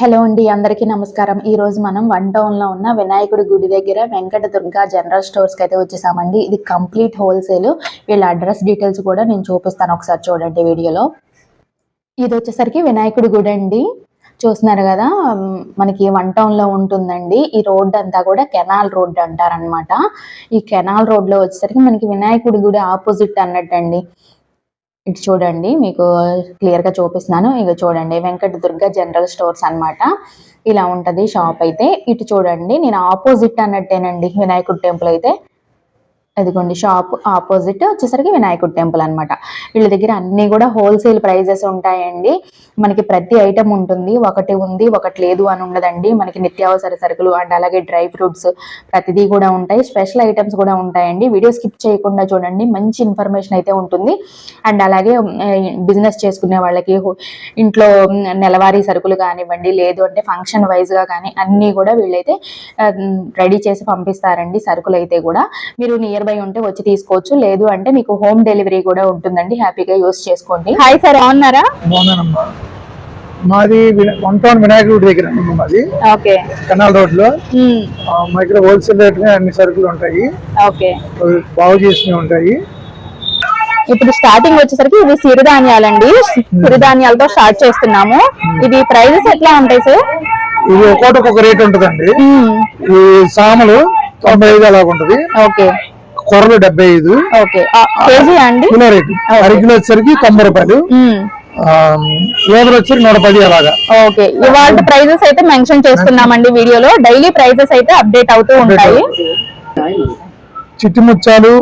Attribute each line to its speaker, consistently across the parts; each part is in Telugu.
Speaker 1: హలో అండి అందరికీ నమస్కారం. ఈ రోజు మనం వన్ టౌన్లో ఉన్న వినాయకుడి గుడి దగ్గర వెంకట దుర్గా జనరల్ స్టోర్స్కి అయితే వచ్చేసామండి. ఇది కంప్లీట్ హోల్సేల్. వీళ్ళ అడ్రస్ డీటెయిల్స్ కూడా నేను చూపిస్తాను ఒకసారి చూడండి వీడియోలో. ఇది వచ్చేసరికి వినాయకుడి గుడి అండి. చూస్తున్నారు కదా మనకి వన్ టౌన్లో ఉంటుందండి. ఈ రోడ్ అంతా కూడా కెనాల్ రోడ్ అంటారనమాట ఈ కెనాల్ రోడ్లో వచ్చేసరికి మనకి వినాయకుడి గుడి ఆపోజిట్ అన్నట్టండి. ఇటు చూడండి మీకు క్లియర్గా చూపిస్తున్నాను. ఇక చూడండి వెంకట దుర్గ జనరల్ స్టోర్స్ అన్నమాట. ఇలా ఉంటది షాప్ అయితే. ఇటు చూడండి నేను ఆపోజిట్ అన్నట్టేనండి వినాయకుడి టెంపుల్ అయితే. ఇదిగోండి షాప్ ఆపోజిట్ వచ్చేసరికి వినాయకుడు టెంపుల్ అన్నమాట. వీళ్ళ దగ్గర అన్నీ కూడా హోల్సేల్ ప్రైజెస్ ఉంటాయండి. మనకి ప్రతి ఐటమ్ ఉంటుంది. ఒకటి ఉంది ఒకటి లేదు అని ఉండదండి. మనకి నిత్యావసర సరుకులు అండ్ అలాగే డ్రై ఫ్రూట్స్ ప్రతిదీ కూడా ఉంటాయి. స్పెషల్ ఐటమ్స్ కూడా ఉంటాయండి. వీడియో స్కిప్ చేయకుండా చూడండి. మంచి ఇన్ఫర్మేషన్ అయితే ఉంటుంది. అండ్ అలాగే బిజినెస్ చేసుకునే వాళ్ళకి ఇంట్లో నెలవారీ సరుకులు కానివ్వండి లేదు అంటే ఫంక్షన్ వైజ్గా కానీ అన్నీ కూడా వీళ్ళైతే రెడీ చేసి పంపిస్తారండి సరుకులు అయితే కూడా. మీరు నియర్ బై ఉంటే వచ్చి తీసుకోవచ్చు. లేదు అంటే మీకు హోమ్ డెలివరీ కూడా ఉంటుందండి. హ్యాపీగా యూస్ చేసుకోండి. హాయ్ సార్ బాగున్నారా?
Speaker 2: బాగున్నానమ్మా. మాది విన- టౌన్ వినాయకుడి దగ్గర అండి మాది.
Speaker 1: ఓకే.
Speaker 2: కెనాల్ రోడ్లో మా దగ్గర హోల్సేల్ రేట్ అన్ని సరుకులు ఉంటాయి. బాగు చేసినవి ఉంటాయి.
Speaker 1: ఇప్పుడు స్టార్టింగ్ వచ్చేసరికి ఇవి సిరిధాన్యాలండి. సిరిధాన్యాలతో స్టార్ట్ చేస్తున్నాము. ఇది ప్రైజెస్ ఎట్లా ఉంటాయి సార్
Speaker 2: ఇవి ఒక్కోటి ఒక్కొక్క రేట్ ఉంటుందండి. ఈ సామలు తొంభై ఐదు అలాగ ఉంటది
Speaker 1: ఓకే.
Speaker 2: కొర్రలు డెబ్బై ఐదు.
Speaker 1: అండి?
Speaker 2: వచ్చేసరికి తొంభై రూపాయలు. లేబర్ వచ్చేసరికి నూట పది అలాగా.
Speaker 1: ఓకే. ఇవాళ ప్రైజెస్ అయితే మెన్షన్ చేస్తున్నామండి వీడియోలో. డైలీ ప్రైజెస్ అయితే అప్డేట్ అవుతూ ఉంటాయి.
Speaker 2: Chitti Mutyalu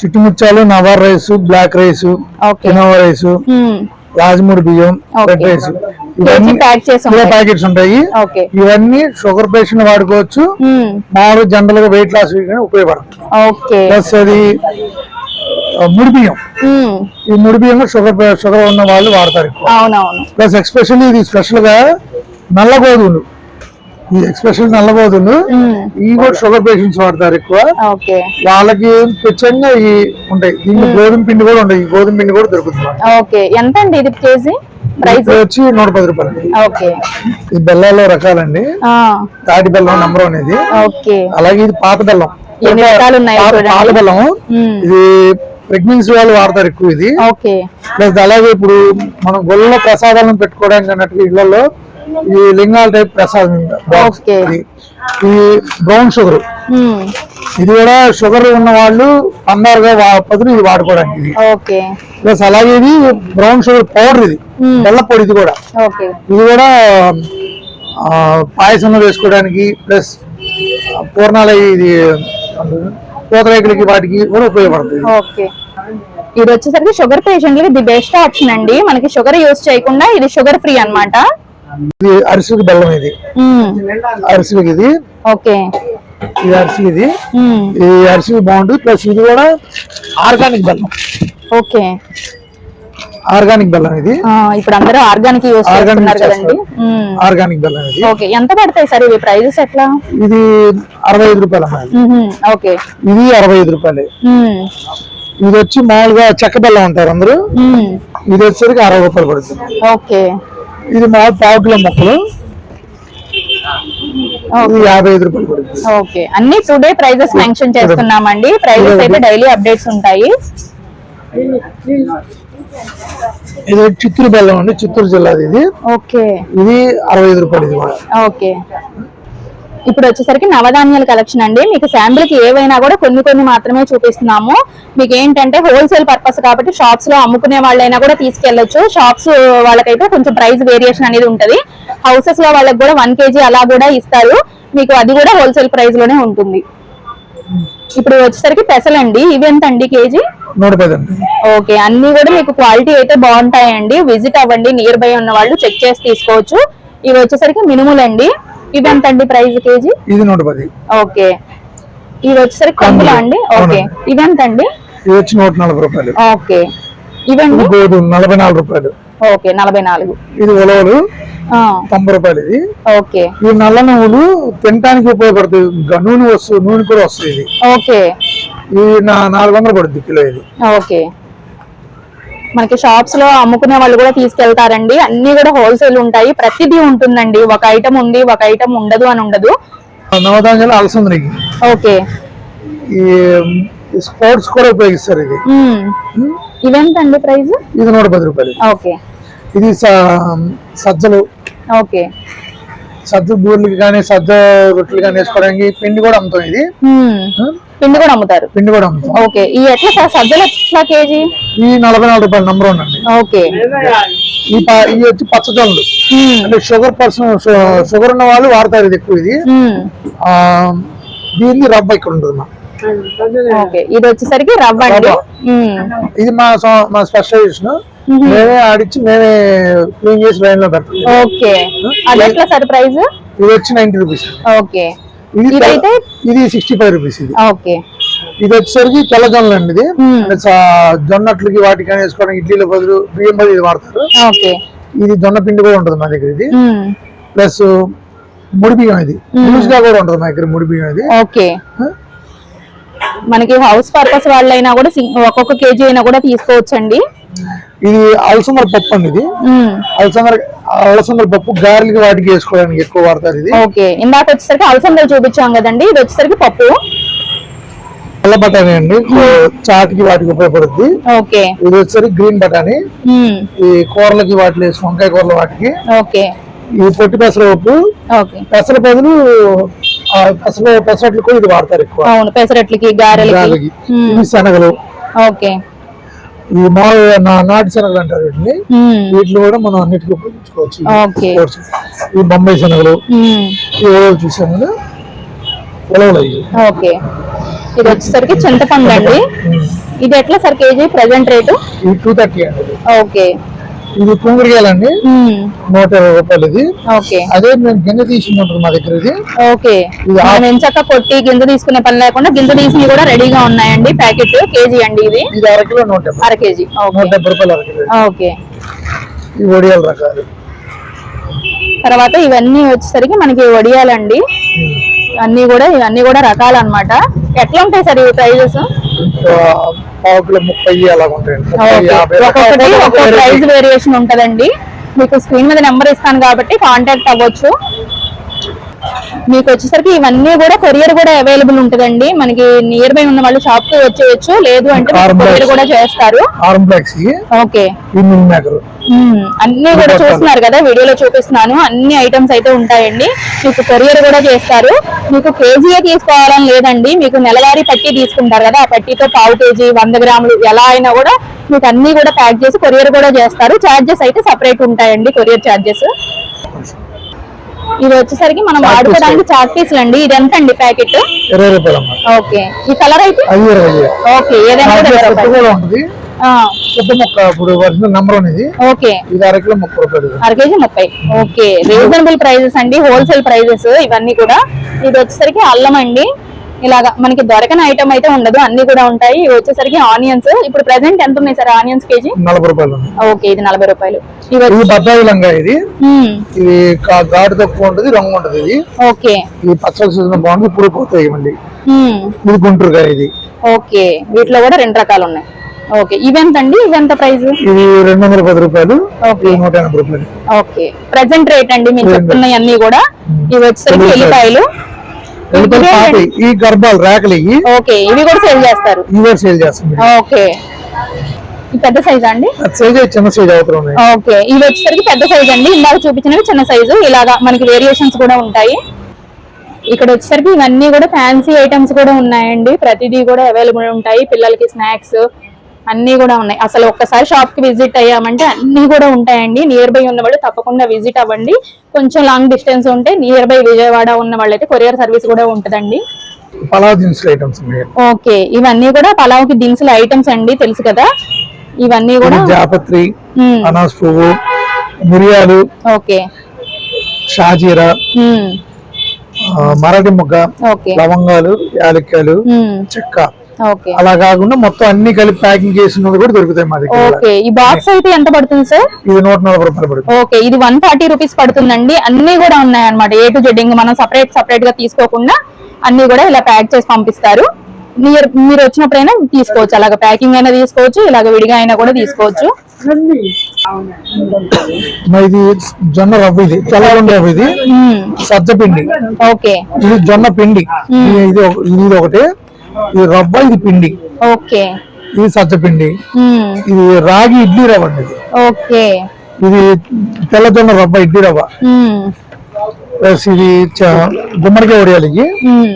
Speaker 2: Chitti Mutyalu Navara rice black rice rice. Rajamudi బియ్యం. రెడ్ రైస్
Speaker 1: ఉంటాయి.
Speaker 2: ప్యాకెట్స్ ఉంటాయి. ఇవన్నీ షుగర్ పేషెంట్ వాడుకోవచ్చు. మామూలు జనరల్గా వెయిట్ లాస్ ఉపయోగపడుతుంది.
Speaker 1: ఓకే.
Speaker 2: ప్లస్ అది ముడి బియ్యం. ఈ ముడి బియ్యం షుగర్ షుగర్ ఉన్న వాళ్ళు వాడతారు ప్లస్ ఎక్స్పెషల్లీ ఇది స్పెషల్గా నల్ల గోధుమలు. ఈ ఎక్స్పెషల్ నల్ల గోధుమలు ఇవి కూడా షుగర్ పేషెంట్స్ వాడతారు ఎక్కువ. వాళ్ళకి ప్రత్యేకంగా ఈ ఉంటాయి. దీంట్లో గోధుమ పిండి కూడా ఉంటాయి. ఈ గోధుమ పిండి కూడా దొరుకుతుంది
Speaker 1: ఓకే. ఎంత అండి ఇది కేజీ? ప్రైస్?
Speaker 2: వచ్చి నూట పది రూపాయలు.
Speaker 1: ఓకే.
Speaker 2: ఈ బెల్లాల్లో రకాలండి. తాటి బెల్లం నంబర్ అనేది.
Speaker 1: ఓకే.
Speaker 2: అలాగే ఇది పాత బెల్లం.
Speaker 1: ఎన్ని రకాలు ఉన్నాయి
Speaker 2: పాత బెల్లం. ఇది ప్రెగ్నెన్సీ వాళ్ళు వాడతారు ఎక్కువ ఇది. ప్లస్ అలాగే ఇప్పుడు మనం గొల్ల ప్రసాదాలను పెట్టుకోవడానికి అన్నట్టు ఇళ్ళలో ఈ లింగాల టైప్ ప్రసాదం. ఈ బ్రౌన్ షుగర్. ఇది కూడా షుగర్ ఉన్న వాళ్ళు అన్నారుగా వా- పదులు ఇది వాడుకోవడానికి ఇది. ప్లస్ అలాగే ఇది బ్రౌన్ షుగర్ పౌడర్ ఇది. బెల్ల పొడి ఇది కూడా. ఇది కూడా పాయసంలో వేసుకోవడానికి ప్లస్ పూర్ణాల ఇది పూతరేకులకి వాటికి కూడా ఉపయోగపడుతుంది
Speaker 1: ఓకే. ఇది వచ్చేసరికి షుగర్ పేషెంట్లకి ది బెస్ట్ ఆప్షన్ అండి. మనకి షుగర్ యూస్ చేయకుండా ఇది షుగర్ ఫ్రీ అన్నమాట.
Speaker 2: ఇది అరిసెలకి బెల్లం ఇది. అరిసెలకి ఇది.
Speaker 1: ఓకే.
Speaker 2: ఇది అరిసెలు ఇది. ఈ అరిసెలు బాగుంటుంది. ప్లస్ ఇది కూడా ఆర్గానిక్ బెల్లం.
Speaker 1: ఓకే.
Speaker 2: ఆర్గానిక్ బెల్లం ఇది.
Speaker 1: ఇప్పుడు అందరూ ఆర్గానిక్ యూస్ చేస్తున్నారు కదండి.
Speaker 2: ఆర్గానిక్ బెల్లం ఇది.
Speaker 1: ఓకే. ఎంత పడతాయి సార్ ఇవి? ప్రైజెస్ ఎట్లా?
Speaker 2: ఇది అరవై ఐదు రూపాయలు అమ్మాయి.
Speaker 1: మ్మ్. ఓకే.
Speaker 2: ఇది అరవై ఐదు రూపాయలు.
Speaker 1: మ్మ్.
Speaker 2: ఇది వచ్చి మామూలుగా చెక్క బెల్లం అంటారు అందరూ. ఇది వచ్చేసరికి అరవై రూపాయలు పడుతుంది.
Speaker 1: ఓకే.
Speaker 2: ఇది మామూలు పావు కిలో మొక్కలు. యాభై ఐదు రూపాయలు పడుతుంది.
Speaker 1: ఓకే. అన్ని టుడే ప్రైజెస్ మెన్షన్ చేస్తున్నామండి. ప్రైజెస్ అయితే డైలీ అప్డేట్స్ ఉంటాయి.
Speaker 2: ఇది చిత్తూరు బెల్లం అండి. చిత్తూరు జిల్లాది ఇది.
Speaker 1: ఓకే.
Speaker 2: ఇది అరవై ఐదు రూపాయలు ఇది
Speaker 1: ఓకే. ఇప్పుడు వచ్చేసరికి నవధాన్యాల కలెక్షన్ అండి. మీకు శాంపిల్కి ఏవైనా కూడా కొన్ని కొన్ని మాత్రమే చూపిస్తున్నాము. మీకు ఏంటంటే హోల్సేల్ పర్పస్ కాబట్టి షాప్స్లో అమ్ముకునే వాళ్ళైనా కూడా తీసుకెళ్ళొచ్చు షాప్స్ వాళ్ళకైతే కొంచెం ప్రైస్ వేరియేషన్ అనేది ఉంటది. హౌసెస్లో వాళ్ళకి కూడా వన్ కేజీ అలా కూడా ఇస్తారు. మీకు అది కూడా హోల్సేల్ ప్రైస్లోనే ఉంటుంది. ఇప్పుడు వచ్చేసరికి పెసలండి ఇవి ఎంత అండి కేజీ?
Speaker 2: నూట అండి.
Speaker 1: ఓకే. అన్ని కూడా మీకు క్వాలిటీ అయితే బాగుంటాయండి. విజిట్ అవ్వండి. నియర్ బై ఉన్న వాళ్ళు చెక్ చేసి తీసుకోవచ్చు. ఇవి వచ్చేసరికి మినుములండి. ఇవి ఎంత అండి ప్రైస్ కేజీ?
Speaker 2: ఇది నూట పది
Speaker 1: ఓకే. ఇవి వచ్చేసరికి కందులా అండి? ఓకే. ఇవి ఎంత అండి?
Speaker 2: ఇది వచ్చి నూట నలభై రూపాయలు.
Speaker 1: ఓకే. ఇవండి?
Speaker 2: ఇది గోధుమ నలభై నాలుగు రూపాయలు.
Speaker 1: ఓకే నలభై నాలుగు.
Speaker 2: ఇది ఉలవలు. తొంభై రూపాయలు ఇది.
Speaker 1: ఓకే.
Speaker 2: ఈ నల్ల నువ్వులు తినడానికి ఉపయోగపడుతుంది నూనె వస్తుంది నూనె కూడా వస్తుంది ఇది.
Speaker 1: ఓకే.
Speaker 2: ఇది నాలుగు వందలు పడుతుంది కిలో ఇది.
Speaker 1: ఓకే. మనకి షాప్స్లో అమ్ముకునే వాళ్ళు కూడా తీసుకెళ్తారండి. అన్ని కూడా హోల్సేల్ ఉంటాయి. ప్రతిదీ ఉంటుందండి. ఒక ఐటమ్ ఉంది ఒక ఐటమ్ ఉండదు అని ఉండదు.
Speaker 2: నవధాన్యాలు అలసంద నెయ్యి
Speaker 1: ఓకే
Speaker 2: స్పోర్ట్స్ కూడా ఉపయోగిస్తారు ఇది.
Speaker 1: ఇవెంతండి ప్రైస్
Speaker 2: ఇది నూట పది రూపాయలు.
Speaker 1: ఓకే.
Speaker 2: ఇది సజ్జలు.
Speaker 1: ఓకే.
Speaker 2: సజ్జ బూర్లకి కానీ సజ్జ రొట్టెలు కానీ వేసుకోవడానికి పిండి కూడా అమ్ముతాం ఇది.
Speaker 1: పిండి కూడా అమ్ముతారు?
Speaker 2: పిండి కూడా అమ్ముతాం.
Speaker 1: ఓకే. ఈ ఎట్లా సార్? సజ్జలు ఎట్లా కేజీ?
Speaker 2: ఈ నలభై నాలుగు రూపాయల నంబర్ ఉండండి
Speaker 1: ఓకే.
Speaker 2: ఈ ప- ఇవి వచ్చి పచ్చజొన్నలు. అంటే షుగర్ పర్సన్ షుగర్ ఉన్న వాళ్ళు వాడతారు ఇది ఎక్కువ ఇది. దీన్ని రవ్వ ఇక్కడ ఉంటుంది
Speaker 1: ఇది వచ్చేసరికి రవ్వ అండి.
Speaker 2: ఇది మా మా స్పెషలైజేషన్. మేమే ఆడిచ్చి మేమే క్లీన్ చేసి లైన్లో పెడతాం.
Speaker 1: ఓకే. అది ఎట్లా సార్ ప్రైస్?
Speaker 2: ఇది వచ్చి నైన్టీ రూపీస్
Speaker 1: ఓకే.
Speaker 2: ఇది
Speaker 1: ఇదైతే
Speaker 2: ఇది సిక్స్టీ ఫైవ్ రూపీస్ ఇది.
Speaker 1: ఓకే.
Speaker 2: ఇది వచ్చేసరికి తెల్ల జొన్నలు అండి ఇది జొన్నట్లకి వాటికి కానీ వేసుకోవడానికి ఇడ్లీల బదులు బియ్యం బదులు ఇది వాడతారు.
Speaker 1: ఓకే.
Speaker 2: ఇది జొన్న పిండి కూడా ఉంటుంది మా దగ్గర ఇది. ప్లస్ ముడి బియ్యం ఇది. లూజ్గా కూడా ఉంటుంది మా దగ్గర ముడి బియ్యం ఇది.
Speaker 1: ఓకే. మనకి హౌస్ పర్పస్ వాళ్ళైనా కూడా ఒక్కొక్క కేజీ అయినా కూడా తీసుకోవచ్చండి.
Speaker 2: ఇది అలసందల పప్పు అండి ఇది.
Speaker 1: మ్మ్.
Speaker 2: అలసందల పప్పు గారెలకి వాటికి వేసుకోవడానికి ఎక్కువ వాడతారు ఇది.
Speaker 1: ఓకే. ఇందాక వచ్చేసరికి అలసందలు చూపించాం కదండి. ఇది వచ్చేసరికి పప్పు.
Speaker 2: నల్ల బఠానీ అండి. చాట్కి వాటికి ఉపయోగపడుద్ది.
Speaker 1: ఓకే.
Speaker 2: ఇది వచ్చేసరికి గ్రీన్ బఠానీ. ఈ కూరలకి వాటిలో వేసి వంకాయ కూరల వాటికి.
Speaker 1: ఓకే.
Speaker 2: ఈ పొట్టి పెసరపప్పు
Speaker 1: ఓకే.
Speaker 2: పెసర బదులు పెసర పెసరట్లు కూడా ఇది వాడతారు ఎక్కువ.
Speaker 1: అవును పెసరట్లకి గారెలకి.
Speaker 2: శనగలు.
Speaker 1: ఓకే.
Speaker 2: ఈ మామూలుగా నా- నాటు శనగలు అంటారు వీటిని. వీటిలో కూడా మనం అన్నిటికీ ఉపయోగించుకోవచ్చు ఈ
Speaker 1: ఓకే.
Speaker 2: sports. ఈ బొంబాయి శనగలు. ఈ ఉలవలు చూసాం కదా ఉలవలు అయ్యి
Speaker 1: ఓకే ఇది వచ్చేసరికి చింతపండు అండి ఇది ఎట్లా sir KG present rate
Speaker 2: two thirty అండి.
Speaker 1: ఓకే
Speaker 2: ఇది కుంగుడియాలండి
Speaker 1: మ్మ్.
Speaker 2: నూట ఇరవై రూపాయలు ఇది.
Speaker 1: ఓకే.
Speaker 2: అదే మేము గింజ తీసి ఉంటుంది మా దగ్గర ఇది.
Speaker 1: ఓకే. ఎంచక్క కొట్టి గింజ తీసుకునే పని లేకుండా గింజ తీసి కూడా రెడీగా ఉన్నాయండి. ప్యాకెట్ కేజీ అండి ఇది.
Speaker 2: ఇది అరకిలో నూట డెబ్బై.
Speaker 1: అర కేజీ.
Speaker 2: నూట డెబ్బై రూపాయలు
Speaker 1: ఓకే.
Speaker 2: ఈ వడియాల రకాలు.
Speaker 1: తర్వాత ఇవన్నీ వచ్చేసరికి మనకి వడియాలండి. అన్ని కూడా ఇవన్నీ కూడా రకాలు అన్నమాట ఎట్లా ఉంటాయి సార్ ఇవి ప్రైజెస్?
Speaker 2: ఇంకా పావు కిలో ముప్పై అలా ఉంటాయండి.
Speaker 1: ప్రైస్ వేరియేషన్ ఉంటదండి. మీకు స్క్రీన్ మీద నెంబర్ ఇస్తాను కాబట్టి కాంటాక్ట్ అవ్వచ్చు. మీకు వచ్చేసరికి ఇవన్నీ కూడా కొరియర్ కూడా అవైలబుల్ ఉంటదండి. మనకి నియర్ బై ఉన్న వాళ్ళు షాప్కి వచ్చేయచ్చు. లేదు అంటే కొరియర్. కూడా చేస్తారు. ఓకే. అన్ని కూడా. చూస్తున్నారు కదా వీడియోలో చూపిస్తున్నాను. అన్ని ఐటమ్స్ అయితే ఉంటాయండి. మీకు కొరియర్ కూడా చేస్తారు. మీకు కేజీయే తీసుకోవాలని లేదండి. మీకు నెలవారీ పట్టి తీసుకుంటారు కదా ఆ పట్టీతో పావు కేజీ వంద గ్రాములు ఎలా అయినా కూడా మీకు అన్ని కూడా ప్యాక్ చేసి కొరియర్ కూడా చేస్తారు. చార్జెస్ అయితే సపరేట్ ఉంటాయండి కొరియర్ చార్జెస్ ఇది వచ్చేసరికి మనం వాడుకోవడానికి చాక్ పీసులు అండి. ఇది ఎంత అండి ప్యాకెట్?
Speaker 2: ఇరవై రూపాయలు
Speaker 1: ఓకే. ఈ కలర్ అయితే? ఓకే. ఏదైనా కూడా ఇరవై
Speaker 2: పెద్ద
Speaker 1: రూపాయలు.
Speaker 2: కూడా ఉంటుంది.
Speaker 1: ఆ,
Speaker 2: పెద్ద మొక్క ఇప్పుడు ఒరిజినల్ నెంబర్ అనేది
Speaker 1: ఓకే.
Speaker 2: ఇది అరకిలో ముప్పై రూపాయలు ఇది.
Speaker 1: అర కేజీ ముప్పై. ఓకే. రీజనబుల్ ప్రైజెస్ అండి. హోల్సేల్ ప్రైజెస్ ఇవన్నీ కూడా. ఇది వచ్చేసరికి అల్లం అండి. ఇలాగా మనకి దొరకని ఐటమ్ అయితే ఉండదు. అన్ని కూడా ఉంటాయి. వచ్చేసరికి ఆనియన్స్ ఇప్పుడు ప్రెసెంట్ ఎంత ఉన్నాయి సార్? Onions KG?
Speaker 2: నలభై రూపాయలు.
Speaker 1: ఓకే ఇది నలభై రూపాయలు.
Speaker 2: ఇది
Speaker 1: వచ్చి
Speaker 2: బత్తాయి లంగా ఇది.
Speaker 1: మ్మ్.
Speaker 2: ఇది కా- ఘాటు తక్కువ ఉంటుంది రంగు ఉంటుంది ఇది.
Speaker 1: ఓకే.
Speaker 2: ఇది పచ్చడి సీజన్ బాగుంది ఇప్పుడు పోతాయి మళ్ళీ.
Speaker 1: మ్మ్.
Speaker 2: ఇది గుంటూరుగా ఇది.
Speaker 1: ఓకే. వీటిలో కూడా రెండు రకాలు ఉన్నాయి. ఓకే. ఇవెంత ప్రైస్?
Speaker 2: ఇది రెండు వందల పది రూపాయలు నూట ఎనభై రూపాయలు.
Speaker 1: ఓకే. ప్రెసెంట్ రేట్ అండి
Speaker 2: Present.
Speaker 1: చెప్తున్నాయి అన్ని కూడా ఇవి వచ్చేసరికి
Speaker 2: ఎల్లిపాయలు.
Speaker 1: ఎల్లిపాయలు
Speaker 2: ఎలుకలు పాపి ఈ గర్భాలు రేకలు ఇవి.
Speaker 1: ఓకే ఇవి కూడా సేల్ చేస్తారు.
Speaker 2: ఇవే సేల్ చేస్తుంది
Speaker 1: ఓకే పెద్ద సైజ్ అండి?
Speaker 2: సైజ్ చిన్న సైజ్
Speaker 1: ఓకే ఇవి వచ్చేసరికి పెద్ద సైజ్ అండి. ఇందాక చూపించినవి చిన్న సైజు ఇలాగా మనకి వేరియేషన్స్ కూడా ఉంటాయి. ఇక్కడ వచ్చేసరికి ఇవన్నీ కూడా ఫ్యాన్సీ ఐటమ్స్ కూడా ఉన్నాయండి. ప్రతిదీ కూడా అవైలబుల్ ఉంటాయి. పిల్లలకి స్నాక్స్ అన్ని కూడా ఉన్నాయి. అసలు ఒక్కసారి షాప్కి విజిట్ అయ్యామంటే అన్ని కూడా ఉంటాయండి. నియర్ బై ఉన్న వాళ్ళు తప్పకుండా విజిట్ అవ్వండి. కొంచెం లాంగ్ డిస్టెన్స్ ఉంటే నియర్ బై విజయవాడ ఉన్న వాళ్ళైతే కొరియర్ సర్వీస్ కూడా ఉంటదండి.
Speaker 2: పలావ్ దినుసులు ఐటమ్స్
Speaker 1: ఓకే ఇవన్నీ కూడా పలావ్కి దినుసుల ఐటమ్స్ అండి తెలుసు కదా? ఇవన్నీ కూడా
Speaker 2: జాపత్రి
Speaker 1: మ్మ్.
Speaker 2: అనాస్ పువ్వు మిరియాలు
Speaker 1: ఓకే
Speaker 2: షాజీరా. ఆ, మరాఠీ మొగ్గ
Speaker 1: ఓకే
Speaker 2: లవంగాలు యాలక్కాయలు
Speaker 1: మ్మ్.
Speaker 2: చెక్క. అలా కాకుండా మొత్తం అన్ని కలిపి ప్యాకింగ్ చేసినది కూడా దొరుకుతాయి మా దగ్గర.
Speaker 1: ఓకే. ఈ బాక్స్ అయితే ఎంత పడుతుంది సార్?
Speaker 2: ఇది నూట నలభై రూపాయలు పడుతుంది.
Speaker 1: ఓకే. ఇది వన్ ఫార్టీ రూపీస్ పడుతుందండి. అన్ని కూడా ఉన్నాయి అనమాట ఏ టు జెడ్ ఇంకా మనం సపరేట్ సపరేట్గా తీసుకోకుండా అన్ని కూడా ఇలా ప్యాక్ చేసి పంపిస్తారు. మీరు మీరు వచ్చినప్పుడైనా తీసుకోవచ్చు. అలాగ ప్యాకింగ్ అయినా తీసుకోవచ్చు ఇలాగ విడిగా అయినా కూడా తీసుకోవచ్చు.
Speaker 2: ఇది జొన్న రవ్వ ఇది తెల్లగొండ రవ్వ ఇది. సజ్జ పిండి.
Speaker 1: ఓకే.
Speaker 2: ఇది జొన్న పిండి. ఇది ఇది ఒకటి. ఇది రవ్వ ఇది పిండి.
Speaker 1: ఓకే.
Speaker 2: ఇది సజ్జ పిండి.
Speaker 1: మ్మ్.
Speaker 2: ఇది రాగి ఇడ్లీ రవ్వ అండి
Speaker 1: ఓకే.
Speaker 2: ఇది తెల్ల జొన్న రవ్వ ఇడ్లీ రవ్వ. ప్లస్ ఇది చ- గుమ్మడికాయ
Speaker 1: మ్మ్.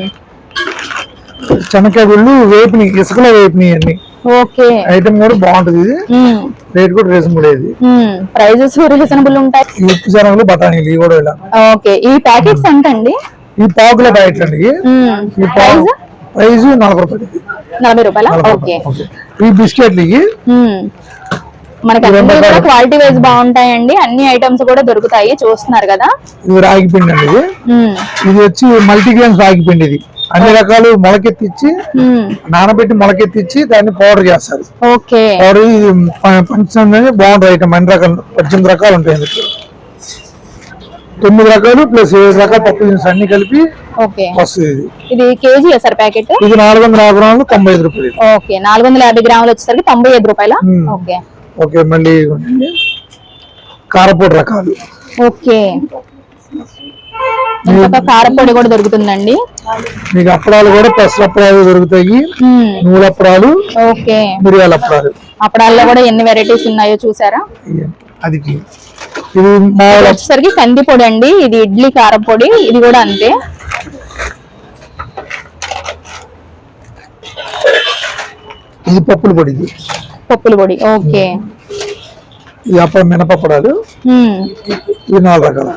Speaker 2: చెనక్కాయ గుళ్ళు వేపిని ఇసుకలో వేపిని అన్ని
Speaker 1: ఓకే.
Speaker 2: ఐటమ్ కూడా బాగుంటది ఇది. రేట్ కూడా రీజనబుల్ ఇది.
Speaker 1: ప్రైజెస్ రీజనబుల్ ఉంటాయి.
Speaker 2: ఉప్పు శనగలు బఠానీలు ఇవి కూడా ఇలా.
Speaker 1: ఓకే. ఈ ప్యాకెట్స్ ఎంత అండి
Speaker 2: ఈ పావుకిలో ప్యాకెట్లు అండి. ఈ పావు ప్రైస్ నలభై రూపాయలు.
Speaker 1: నలభై రూపాయల? ఓకే.
Speaker 2: ఈ బిస్కెట్లు ఇవి.
Speaker 1: మనకి అన్ని కూడా. క్వాలిటీ వైజ్ బాగుంటాయండి. అన్ని ఐటమ్స్ కూడా దొరుకుతాయి. చూస్తున్నారు కదా?
Speaker 2: ఇది రాగి పిండి అండి ఇది. ఇది వచ్చి మల్టీగ్రెయిన్స్ రాగి పిండి ఇది. అన్ని రకాలు మొలకెత్తిచ్చి. నానబెట్టి మొలకెత్తిచ్చి దాన్ని పౌడర్ చేస్తారు.
Speaker 1: ఓకే.
Speaker 2: పౌడర్ ఇది ప- పంచదార బాగుంటుంది. ఐటమ్ అన్ని రకాలు పద్దెనిమిది రకాలు ఉంటాయి తొమ్మిది రకాలు ప్లస్ ఏడు రకాల పప్పు దినుసులు అన్ని కలిపి వస్తుంది ఇది.
Speaker 1: KG sir packet?
Speaker 2: ఇది నాలుగు వందల యాభై గ్రాములు తొంభై ఐదు రూపాయలు.
Speaker 1: ఓకే నాలుగు వందల యాభై గ్రాములు వచ్చేసరికి తొంభై ఐదు రూపాయల. ఓకే.
Speaker 2: ఓకే మళ్ళీ. కారపొడి రకాలు.
Speaker 1: ఓకే. కారపొడి కూడా దొరుకుతుందండి.
Speaker 2: మీకు అప్పడాలు కూడా పెసర అప్పడాలు దొరుకుతాయి. నూనె అప్పడాలు
Speaker 1: ఓకే.
Speaker 2: మిరియాల అప్పడాలు.
Speaker 1: అప్పడాల్లో కూడా ఎన్ని వెరైటీస్ ఉన్నాయో చూసారా.
Speaker 2: అది. ఇది.
Speaker 1: వచ్చేసరికి కంది పొడి అండి. ఇది ఇడ్లీ కారపొడి. ఇది కూడా అంతే.
Speaker 2: ఇది పప్పుల పొడి ఇది.
Speaker 1: పప్పుల పొడి ఓకే.
Speaker 2: ఇది అప్ప మినపప్పడాలు. ఇవి నాలుగు రకాలు.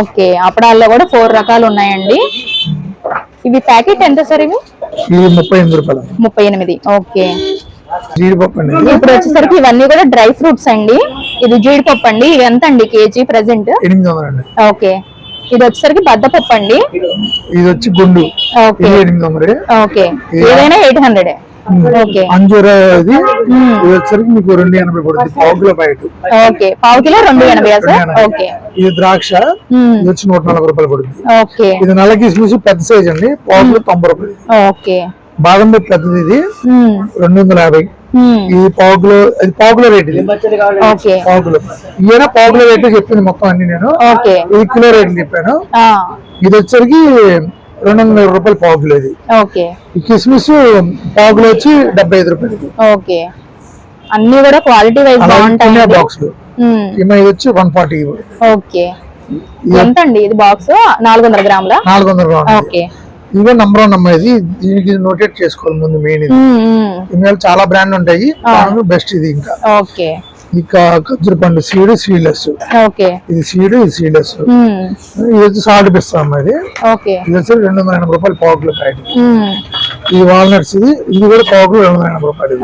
Speaker 1: ఓకే. అప్పడాల్లో కూడా ఫోర్ రకాలు ఉన్నాయండి. ఇవి ప్యాకెట్ ఎంత సార్ ఇవి?
Speaker 2: ఇది ముప్పై ఎనిమిది రూపాయలు.
Speaker 1: ముప్పై ఎనిమిది ఓకే.
Speaker 2: జీడిపప్పు అండి.
Speaker 1: ఇప్పుడు వచ్చేసరికి ఇవన్నీ కూడా డ్రై ఫ్రూట్స్ అండి. ఇది జీడిపప్పు అండి. ఇది ఎంత అండి కేజీ ప్రెసెంట్
Speaker 2: ఎనిమిది వందలు అండి.
Speaker 1: ఓకే. ఇది వచ్చేసరికి బద్దపప్పు అండి.
Speaker 2: ఇది వచ్చి గుండు.
Speaker 1: ఓకే.
Speaker 2: ఎనిమిది వందలు.
Speaker 1: ఓకే. ఏదైనా ఎయిట్ హండ్రెడ్.
Speaker 2: అంజూర ఇది ఇది వచ్చరికి మీకు రెండు ఎనభై పడుతుంది. పావు కిలో ప్యాకెట్
Speaker 1: ఓకే. పావు కిలో రెండు ఎనభై. ఓకే.
Speaker 2: ఇది ద్రాక్ష. ఇది వచ్చి నూట నలభై రూపాయలు పడుతుంది.
Speaker 1: ఓకే.
Speaker 2: ఇది నల్ల కిస్మిస్ పెద్ద సైజ్ అండి. పావు కిలో తొంభై రూపాయలు.
Speaker 1: ఓకే.
Speaker 2: బాదం పెద్దది ఇది. రెండు వందల యాభై. ఇది పావు కిలో ఇది పావు కిలో రేట్ ఇది.
Speaker 1: ఓకే.
Speaker 2: పావు కిలో. ఈయన పావు కిలో రేట్ చెప్పింది మొత్తం అన్ని నేను.
Speaker 1: ఓకే.
Speaker 2: ఇది కిలో రేట్లు చెప్పాను.
Speaker 1: ఆ,
Speaker 2: ఇది వచ్చరికి రెండు వందల రూపాయలు పావు కిలో ఇది. ఈ కిస్మిస్ పావు కిలో వచ్చి డెబ్బై ఐదు రూపాయలు
Speaker 1: ఓకే. అన్ని కూడా క్వాలిటీ వైజ్ బాగుంటాయి
Speaker 2: బాక్స్ ఇది వచ్చి వన్ ఫార్టీ
Speaker 1: ఓకే. ఎంత అండి ఇది బాక్స్ నాలుగు వందల గ్రాముల?
Speaker 2: నాలుగు వందల గ్రాములు
Speaker 1: ఓకే.
Speaker 2: ఇవే నంబర్ వన్ అమ్మాయి ఇది దీనికి నోటేట్ చేసుకోవాలి ముందు మెయిన్ ఇది. చాలా బ్రాండ్ ఉంటాయి. బెస్ట్ ఇది ఇంకా.
Speaker 1: ఓకే.
Speaker 2: ఇక ఖర్జూర పండు సీడ్ సీడ్లెస్.
Speaker 1: ఓకే.
Speaker 2: ఇది సీడ్ ఇది సీడ్లెస్. ఇది వచ్చి సాల్ట్ పిస్తా ఇది.
Speaker 1: ఓకే.
Speaker 2: ఇది వచ్చి రెండు వందల ఎనభై రూపాయలు పావు కిలో ప్యాకెట్. ఇది. వాల్నట్స్ ఇది. ఇది కూడా పావు కిలో రెండు వందల ఎనభై రూపాయలు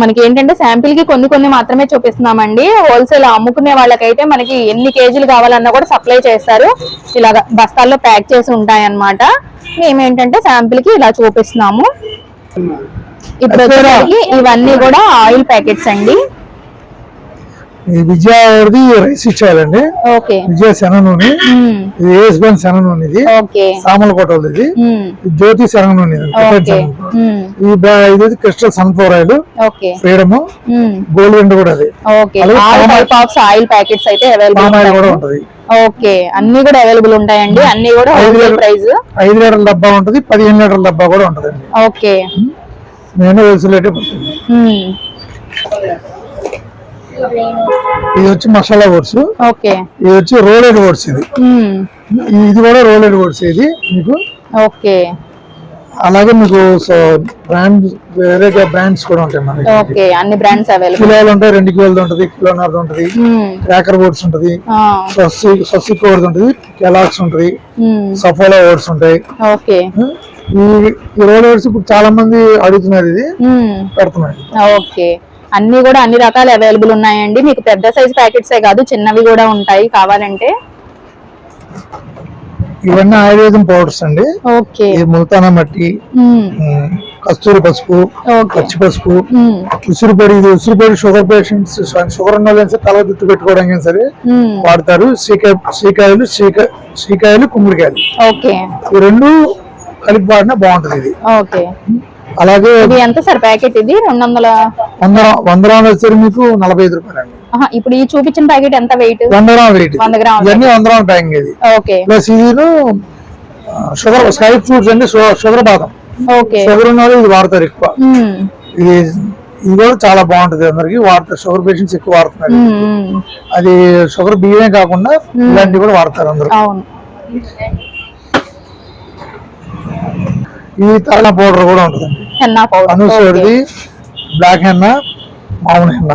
Speaker 1: మనకి ఏంటంటే శాంపిల్కి కొన్ని కొన్ని మాత్రమే చూపిస్తున్నామండి. హోల్సేల్ అమ్ముకునే వాళ్ళకైతే మనకి ఎన్ని కేజీలు కావాలన్నా కూడా సప్లై చేస్తారు. ఇలాగ బస్తాల్లో ప్యాక్ చేసి ఉంటాయి అన్నమాట మేమేంటంటే శాంపిల్కి ఇలా చూపిస్తున్నాము. ఇప్పుడు ఇవన్నీ కూడా ఆయిల్ ప్యాకెట్స్ అండి.
Speaker 2: విజయవాడది రైస్ ఇచ్చేయాలండి.
Speaker 1: ఓకే.
Speaker 2: విజయ శన నూనె. ఇది ఏఎస్ బన్ శన నూనె ఇది.
Speaker 1: ఓకే.
Speaker 2: సామలకోట ఇది జ్యోతి శన నూనె ఇది ఇది crystal sunflower oil.
Speaker 1: Okay.
Speaker 2: Freedom. Gold కూడా అది.
Speaker 1: ఆయిల్ ప్యాకెట్స్ అయితే అవైలబుల్
Speaker 2: ఆయిల్ కూడా ఉంటది.
Speaker 1: ఓకే. అన్ని కూడా అవైలబుల్ ఉంటాయండి. అన్ని కూడా ప్రైస్
Speaker 2: ఐదు లీటర్ల డబ్బా ఉంటది. పదిహేను లీటర్ల డబ్బా కూడా ఉంటదండి.
Speaker 1: ఓకే.
Speaker 2: నేను హోల్సేల్ రేటే పడుతుంది. ఇది వచ్చి మసాలా ఓట్స్.
Speaker 1: ఓకే.
Speaker 2: ఇది వచ్చి రోలెడ్ ఓట్స్ ఇది. ఇది కూడా రోలెడ్ ఓట్స్ ఇది మీకు.
Speaker 1: ఓకే.
Speaker 2: అలాగే మీకు బ్రాండ్ వేరే బ్రాండ్స్ కూడా ఉంటాయి మనకి
Speaker 1: ఓకే. అన్ని బ్రాండ్స్ అవైలబుల్.
Speaker 2: కిలోలు ఉంటాయి రెండు కిలోలు ఉంటుంది కిలోన్నర ఉంటుంది. క్రాకర్ ఓట్స్ ఉంటుంది. స్వస్తి స్వస్తిక్ ఓట్స్ ఉంటుంది కెలాక్స్ ఉంటుంది. సఫోలా ఓట్స్ ఉంటాయి.
Speaker 1: ఓకే.
Speaker 2: ఈ ఇప్పుడు చాలా మంది అడుగుతున్నారు ఇది.
Speaker 1: ఓకే. అన్ని కూడా అన్ని రకాలు అవైలబుల్ ఉన్నాయండి. మీకు పెద్ద సైజ్ ప్యాకెట్సే కాదు చిన్నవి కూడా ఉంటాయి కావాలంటే.
Speaker 2: ఇవన్నీ ఆయుర్వేదం పౌడర్స్ అండి.
Speaker 1: ఓకే.
Speaker 2: ముల్తానా మట్టి కస్తూరి పసుపు పచ్చి పసుపు. ఉసిరిపొడి ఇది ఉసిరిపొడి షుగర్ పేషెంట్స్ షుగర్ ఉన్న వాళ్ళని సరే తల జుట్టు పెట్టుకోవడానికి సరే. వాడతారు. శ్రీకాయ శ్రీకాయలు శ్రీకాయ శ్రీకాయలు కుమ్మిడికాయలు
Speaker 1: ఓకే.
Speaker 2: ఈ రెండు కలిపి వాడినా బాగుంటది ఇది.
Speaker 1: ఓకే.
Speaker 2: అలాగే
Speaker 1: ఇది ఎంత సార్ ప్యాకెట్ ఇది? రెండు వందల
Speaker 2: వంద వంద గ్రాములు వచ్చేసరికి మీకు నలభై ఐదు రూపాయలు అండి.
Speaker 1: ఇప్పుడు ఈ చూపించిన ప్యాకెట్ ఎంత వెయిట్
Speaker 2: వంద గ్రాములు వెయిట్
Speaker 1: వంద గ్రాములు.
Speaker 2: ఇవన్నీ వంద గ్రాముల ప్యాకింగ్ ఇది.
Speaker 1: ఓకే.
Speaker 2: ప్లస్ ఇది షుగర్ స్కై ఫ్రూట్స్ అండి షుగర్ బాదం.
Speaker 1: ఓకే.
Speaker 2: షుగర్ ఉన్న వాళ్ళు ఇది వాడతారు ఎక్కువ. ఇది ఇది కూడా చాలా బాగుంటది అందరికి. వాడతారు షుగర్ పేషెంట్స్ ఎక్కువ వాడుతున్నారు. అది షుగర్ బియ్యమే కాకుండా ఇలాంటివి కూడా వాడతారు అందరూ.
Speaker 1: అవును.
Speaker 2: ఈ తల పౌడర్ కూడా ఉంటుందండి.
Speaker 1: Henna powder.
Speaker 2: బ్లాక్ హెన్న మామూలు హెన్న.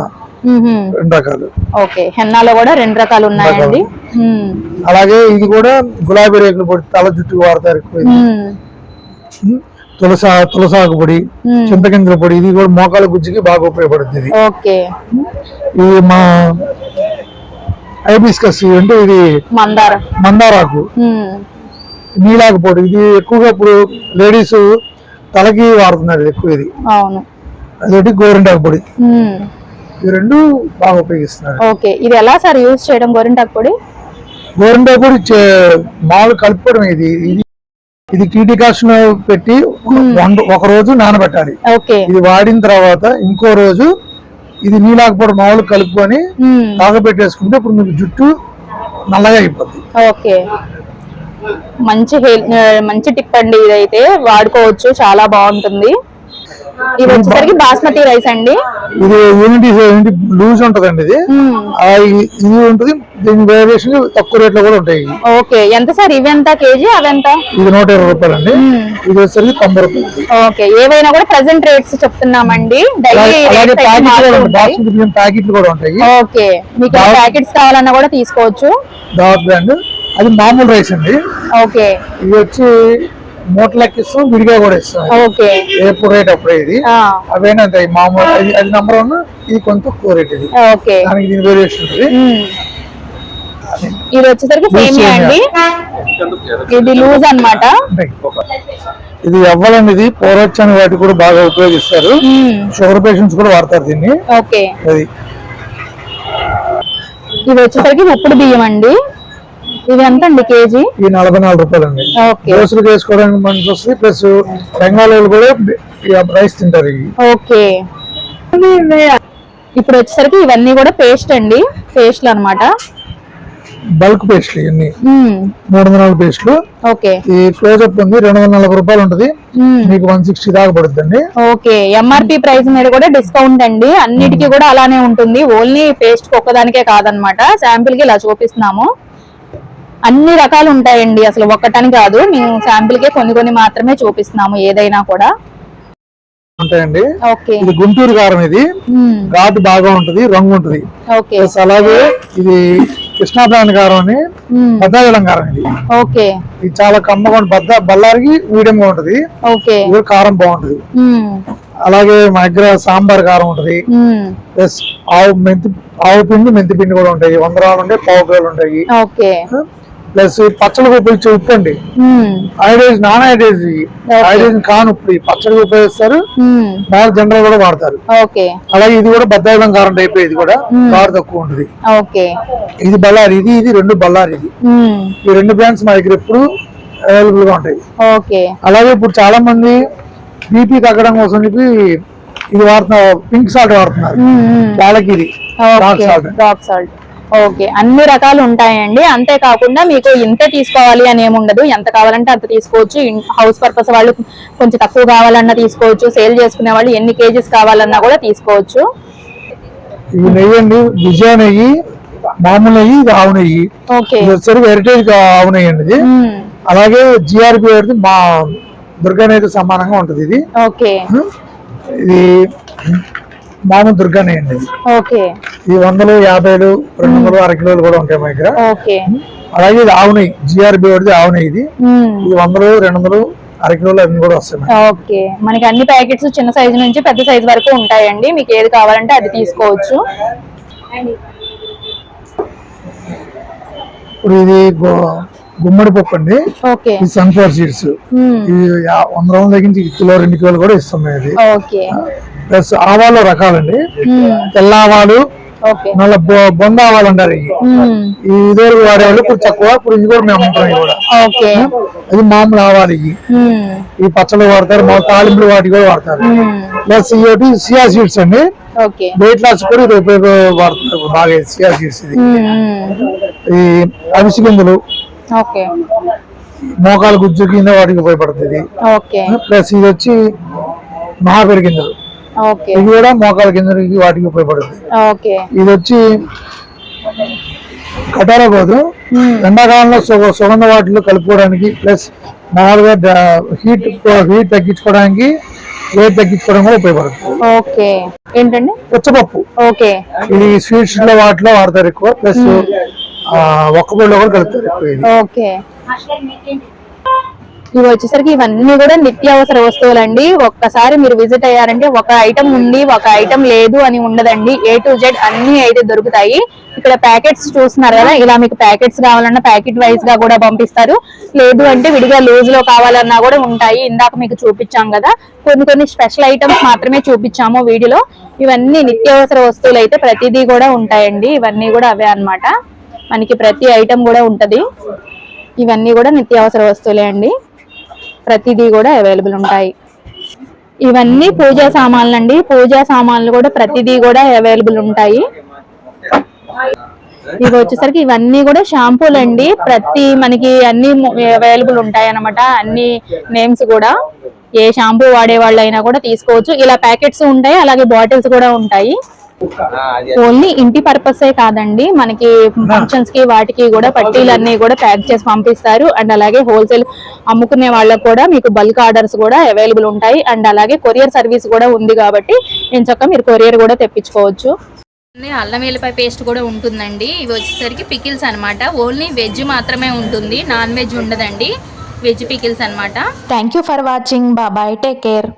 Speaker 2: రెండు రకాలు.
Speaker 1: ఓకే. హెన్నాలో కూడా రెండు రకాలు ఉన్నాయండి.
Speaker 2: అలాగే ఇది కూడా గులాబీ రేకుల పొడి తల జుట్టుకు వాడతారు ఎక్కువ తులసా తులసాకు పొడి. చింతకింజల పొడి ఇది కూడా మోకాల గుజ్జుకి బాగా ఉపయోగపడుతుంది ఇది.
Speaker 1: ఓకే.
Speaker 2: ఇది మా హైబిస్కస్ అంటే ఇది
Speaker 1: మందార.
Speaker 2: మందారాకు.
Speaker 1: ఉమ్,
Speaker 2: నీలాకు పొడి ఇది ఎక్కువగా ఇప్పుడు లేడీస్ తలకి వాడుతున్నారు ఎక్కువ ఇది.
Speaker 1: అవును.
Speaker 2: అదొకటి గోరింటాకు పొడి. ఈ రెండు బాగా ఉపయోగిస్తున్నారు.
Speaker 1: ఓకే. ఇది ఎలా సార్ యూజ్ చేయడం గోరింటాకు పొడి?
Speaker 2: గోరింటాకు పొడి మామూలు కలుపుకోవడం ఇది. ఇది ఇది కీటికాషన్ పెట్టి ఒక రోజు నానబెట్టాలి.
Speaker 1: ఓకే.
Speaker 2: ఇది వాడిన తర్వాత ఇంకో రోజు ఇది నీలాకు పొడి మామూలు కలుపుకొని తాగబెట్టేసుకుంటే ఇప్పుడు మీకు జుట్టు నల్లగా అయిపోద్ది.
Speaker 1: ఓకే. మంచి మంచి టిప్ అండి ఇదైతే. వాడుకోవచ్చు చాలా బాగుంటుంది. ఇది వచ్చేసరికి బాస్మతి రైస్ అండి.
Speaker 2: ఇది యూనిటీ లూజ్ ఉంటదండి ఇది. ఇది ఉంటుంది. దీని వేరియేషన్ తక్కువ రేట్లో కూడా ఉంటాయి.
Speaker 1: ఓకే. ఎంత సార్? ఇవి ఎంత కేజీ? అవెంత
Speaker 2: ఇది నూట ఇరవై రూపాయలు అండి. ఇది వచ్చేసరికి తొంభై రూపాయలు.
Speaker 1: ఓకే. ఏవైనా కూడా ప్రెసెంట్ రేట్స్ చెప్తున్నామండి.
Speaker 2: ప్యాకెట్లు కూడా ఉంటాయి.
Speaker 1: ఓకే. మీకు ప్యాకెట్స్ కావాలన్నా కూడా తీసుకోవచ్చు.
Speaker 2: దావత్ బ్రాండ్ అది మామూలు రైస్ అండి.
Speaker 1: ఓకే.
Speaker 2: ఇది వచ్చి మూటలకి ఇస్తాం విడిగా కూడా ఇస్తాం
Speaker 1: ఓకే.
Speaker 2: ఎప్పుడు రేట్ అప్పుడే ఇది. అవేనా మామూలు అది నెంబర్ వన్ ఇది కొంత తక్కువ రేట్ ఇది.
Speaker 1: ఓకే.
Speaker 2: దానికి దీని వేరియేషన్ ఉంటుంది
Speaker 1: ఉమ్. ఇది వచ్చేసరికి సేమియా అండి. ఇది లూజ్ అన్నమాట.
Speaker 2: ఇది ఎవ్వలండి ఇది. పూర్వచ్చాని వాటి కూడా బాగా ఉపయోగిస్తారు. షుగర్ పేషెంట్స్ కూడా వాడతారు దీన్ని.
Speaker 1: ఓకే.
Speaker 2: అది.
Speaker 1: ఇది వచ్చేసరికి ఉప్పుడు బియ్యం అండి. ఇవి ఎంత అండి కేజీ?
Speaker 2: ఈ నలభై నాలుగు రూపాయలు అండి
Speaker 1: ఓకే.
Speaker 2: దోశలు వేసుకోవడానికి మంచి వస్తుంది ప్లస్ బెంగాల్ వాళ్ళు కూడా రైస్ తింటారు ఇవి.
Speaker 1: ఓకే. ఇప్పుడు వచ్చేసరికి ఇవన్నీ కూడా పేస్ట్ అండి పేస్ట్లు అన్నమాట.
Speaker 2: బల్క్ పేస్ట్లు ఇవన్నీ. మూడు వందల నాలుగు పేస్ట్లు.
Speaker 1: ఓకే.
Speaker 2: ఈ క్లోజప్ ఉంది రెండు వందల నలభై రూపాయలు ఉంటుంది. మీకు వన్ సిక్స్టీ దాకా పడుతుందండి.
Speaker 1: ఓకే. ఎంఆర్పి ప్రైస్ మీద కూడా డిస్కౌంట్ అండి. అన్నిటికీ కూడా అలానే ఉంటుంది. ఓన్లీ పేస్ట్ ఒక్కదానికే కాదనమాట శాంపిల్కి ఇలా చూపిస్తున్నాము. అన్ని రకాలు ఉంటాయండి. అసలు ఒక్కటని కాదు. మేము శాంపిల్కి కొన్ని కొన్ని మాత్రమే చూపిస్తున్నాము ఏదైనా కూడా.
Speaker 2: ఉంటాయండి.
Speaker 1: ఓకే.
Speaker 2: ఇది గుంటూరు కారం ఇది. ఘాటు బాగా ఉంటది రంగు ఉంటది. అలాగే ఇది కృష్ణా బ్రాండ్ కారం అని బద్దాగలం కారం ఇది.
Speaker 1: ఓకే.
Speaker 2: ఇది చాలా కమ్మగా బద్ద బల్లారికి మీడియం గా ఉంటది.
Speaker 1: ఓకే.
Speaker 2: ఇది కారం బాగుంటది. అలాగే మన దగ్గర సాంబార్ కారం ఉంటది. ప్లస్ ఆవు మెంతి ఆవు పిండి మెంతి పిండి కూడా ఉంటాయి. వంద రూపాయలు ఉంటాయి పావు కిలోలు ఉంటాయి.
Speaker 1: ఓకే.
Speaker 2: ప్లస్ పచ్చడికి ఉపయోగించే ఉప్పు అండి. ఐడేజ్ నాన్ ఐడేజ్ ఐడేజ్ కాను ఉప్పు ఈ పచ్చడికి ఉపయోగిస్తారు బాగా జనరల్ కూడా వాడతారు. అలాగే ఇది కూడా బద్దాయిలం కారం టైప్ ఇది కూడా కారు తక్కువ ఉంటుంది ఇది బల్లారి ఇది ఇది రెండు బల్లారి ఇది. ఈ రెండు బ్రాండ్స్ మా దగ్గర ఎప్పుడు అవైలబుల్గా ఉంటాయి. అలాగే ఇప్పుడు చాలా మంది బీపీ తగ్గడం కోసం చెప్పి ఇది వాడుతున్నారు పింక్ సాల్ట్ వాడుతున్నారు. వాళ్ళకి ఇది rock
Speaker 1: okay.
Speaker 2: Salt.
Speaker 1: Rock salt. Okay. అన్ని రకాలు ఉంటాయండి. అంతేకాకుండా మీకు ఇంతే తీసుకోవాలి అని ఏమి ఉండదు. ఎంత కావాలంటే అంత తీసుకోవచ్చు. హౌస్ పర్పస్ వాళ్ళు కొంచెం తక్కువ కావాలన్నా తీసుకోవచ్చు. సేల్ చేసుకునే వాళ్ళు ఎన్ని కేజీస్ కావాలన్నా కూడా తీసుకోవచ్చు.
Speaker 2: ఇవి నెయ్యి అండి. విజయ నెయ్యి మామూలు నెయ్యి ఇది ఆవు నెయ్యి. వచ్చేసరికి హెరిటేజ్ ఆవు నెయ్యి అండి అలాగే జిఆర్పి మా దుర్గా నెయ్యితో సమానంగా ఉంటుంది ఇది.
Speaker 1: ఓకే.
Speaker 2: ఇది మామూలు దుర్గా నెయ్యి అండి.
Speaker 1: ఓకే.
Speaker 2: ఈ వందలు యాభైలు రెండు వందలు అర కిలోలు కూడా ఉంటాయి మా దగ్గర.
Speaker 1: ఓకే.
Speaker 2: అలాగే ఇది ఆవు నెయ్యి జిఆర్బి వాడిది ఆవు నెయ్యి ఇది. ఈ వందలు రెండు వందలు అర కిలోలు అన్ని కూడా వస్తాయి.
Speaker 1: ఓకే. మనకి అన్ని ప్యాకెట్స్ చిన్న సైజు నుంచి పెద్ద సైజు వరకు ఉంటాయండి. మీకు ఏది కావాలంటే అది తీసుకోవచ్చు.
Speaker 2: ఇప్పుడు ఇది గుమ్మడి పప్పు అండి.
Speaker 1: ఓకే.
Speaker 2: ఇది సన్ఫ్లవర్ సీడ్స్ ఇది వంద రోజుల దగ్గర కిలో రెండు కిలోలు కూడా ఇస్తున్నాయి ఇది. ప్లస్ ఆవాలు రకాలండి. తెల్ల ఆవాలు మళ్ళీ బొంద
Speaker 1: మ్మ్.
Speaker 2: ఈ ఇదివరకు వాడేవాళ్ళు ఇప్పుడు తక్కువ ఇప్పుడు ఇది కూడా మేము ఇవి కూడా.
Speaker 1: ఓకే.
Speaker 2: ఇది మామూలు ఆవాలు. ఈ పచ్చళ్ళు వాడతారు మా తాలింపులు వాటికి కూడా వాడతారు. ప్లస్ ఇవి సియా సీడ్స్ అండి. వెయిట్ లాస్ కూడా ఇది ఉపయోగ వాడుతున్నారు బాగా సియా సీడ్స్ ఇది. ఈ అవిసి గింజలు. మోకాలు గుజ్జు కింద వాటికి ఉపయోగపడుతుంది ప్లస్ ఇది వచ్చి మహాపేరు గింజలు. ఇది కూడా మోకాల కిందకి వాటికి ఉపయోగపడుతుంది.
Speaker 1: ఓకే.
Speaker 2: ఇది వచ్చి కటార
Speaker 1: మ్మ్.
Speaker 2: ఎండాకాలంలో సుగంధ వాటిలో కలుపుకోవడానికి ప్లస్ మామూలుగా హీట్ హీట్ తగ్గించుకోవడానికి వేడి తగ్గించుకోవడం కూడా ఉపయోగపడుతుంది.
Speaker 1: ఓకే. ఏంటండి?
Speaker 2: పుచ్చపప్పు.
Speaker 1: ఓకే.
Speaker 2: ఇది స్వీట్స్లో వాటిలో వాడతారు ఎక్కువ. ప్లస్ ఒక్క పొడిలో కూడా కలుపుతారు ఎక్కువ
Speaker 1: ఓకే. ఇవి వచ్చేసరికి ఇవన్నీ కూడా నిత్యావసర వస్తువులండి. ఒక్కసారి మీరు విజిట్ అయ్యారంటే ఒక ఐటమ్ ఉంది ఒక ఐటమ్ లేదు అని ఉండదండి. ఏ టు జెడ్ అన్ని అయితే దొరుకుతాయి. ఇక్కడ ప్యాకెట్స్ చూస్తున్నారు కదా ఇలా మీకు ప్యాకెట్స్ కావాలన్నా ప్యాకెట్ వైజ్గా కూడా పంపిస్తారు. లేదు అంటే విడిగా లూజ్లో కావాలన్నా కూడా ఉంటాయి. ఇందాక మీకు చూపించాం కదా కొన్ని కొన్ని స్పెషల్ ఐటమ్స్ మాత్రమే చూపించాము వీడియోలో. ఇవన్నీ నిత్యావసర వస్తువులు అయితే ప్రతిదీ కూడా ఉంటాయండి. ఇవన్నీ కూడా అవే అన్నమాట. మనకి ప్రతి ఐటమ్ కూడా ఉంటది. ఇవన్నీ కూడా నిత్యావసర వస్తువులే అండి. ప్రతిదీ కూడా అవైలబుల్ ఉంటాయి. ఇవన్నీ పూజా సామాన్లు అండి పూజా సామాన్లు కూడా ప్రతిదీ కూడా అవైలబుల్ ఉంటాయి. ఇవి వచ్చేసరికి ఇవన్నీ కూడా షాంపూలు అండి ప్రతి మనకి అన్ని అవైలబుల్ ఉంటాయి అన్నమాట అన్ని నేమ్స్ కూడా. ఏ షాంపూ వాడే వాళ్ళు అయినా కూడా తీసుకోవచ్చు. ఇలా ప్యాకెట్స్ ఉంటాయి అలాగే బాటిల్స్ కూడా ఉంటాయి. ఓన్లీ ఇంటి పర్పసే కాదండి. మనకి ఫంక్షన్స్కి వాటికి కూడా పట్టీలు అన్ని కూడా ప్యాక్ చేసి పంపిస్తారు. అండ్ అలాగే హోల్సేల్ అమ్ముకునే వాళ్ళకు కూడా మీకు బల్క్ ఆర్డర్స్ కూడా అవైలబుల్ ఉంటాయి. అండ్ అలాగే కొరియర్ సర్వీస్ కూడా ఉంది కాబట్టి నేను చక్క మీరు కొరియర్ కూడా తెప్పించుకోవచ్చు. అల్లం వెల్లిపాయ పేస్ట్ కూడా ఉంటుందండి. ఇవి వచ్చేసరికి పికిల్స్ అన్నమాట. ఓన్లీ వెజ్ మాత్రమే ఉంటుంది. నాన్ వెజ్ ఉండదండి. వెజ్ పికిల్స్ అన్నమాట.
Speaker 3: థ్యాంక్ యూ ఫర్ వాచింగ్ బాబాయ్ టేక్ కేర్